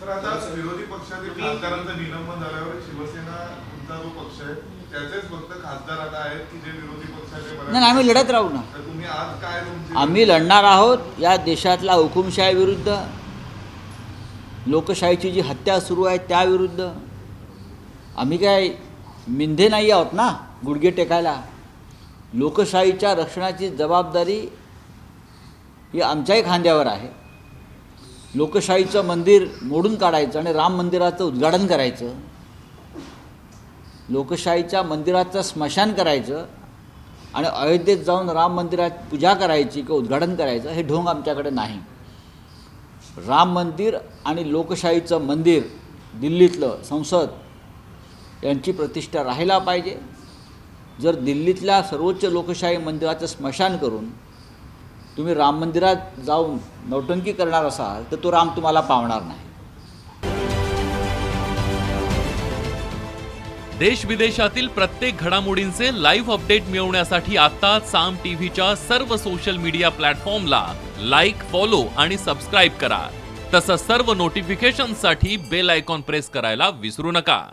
तर आता विरोधी पक्षातील खासदारांचं निलंबन झाल्यावर शिवसेना तुमचा जो पक्ष आहे त्याचेच फक्त खासदार आता आहेत की जे विरोधी पक्षाचे नाही नाही, आम्ही लढत राहू ना. तर तुम्ही आज काय आम्ही लढणार आहोत या देशातल्या हुकुमशाहीविरुद्ध लोकशाहीची जी हत्या सुरू आहे त्याविरुद्ध आम्ही काय मिंधे नाही आहोत ना गुडघे टेकायला? लोकशाहीच्या रक्षणाची जबाबदारी ही आमच्याही खांद्यावर आहे. लोकशाहीचं मंदिर मोडून काढायचं आणि राम मंदिराचं उद्घाटन करायचं. लोकशाहीच्या मंदिराचं स्मशान करायचं आणि अयोध्येत जाऊन राम मंदिरात पूजा करायची किंवा उद्घाटन करायचं हे ढोंग आमच्याकडे नाही. राम मंदिर आणि लोकशाहीचं मंदिर दिल्लीतलं संसद यांची प्रतिष्ठा राहायला पाहिजे. जर दिल्लीतल्या सर्वोच्च लोकशाही मंदिराचं स्मशान करून तुम्ही राम मंदिरात जाऊन नौटंकी करणार असाल तर तो राम तुम्हाला पावणार नाही. देश विदेशातील प्रत्येक घडामोडींचे लाईव्ह अपडेट मिळवण्यासाठी आता साम टीव्हीच्या सर्व सोशल मीडिया प्लॅटफॉर्मला लाईक फॉलो आणि सबस्क्राईब करा. तसंच सर्व नोटिफिकेशनसाठी बेल आयकॉन प्रेस करायला विसरू नका.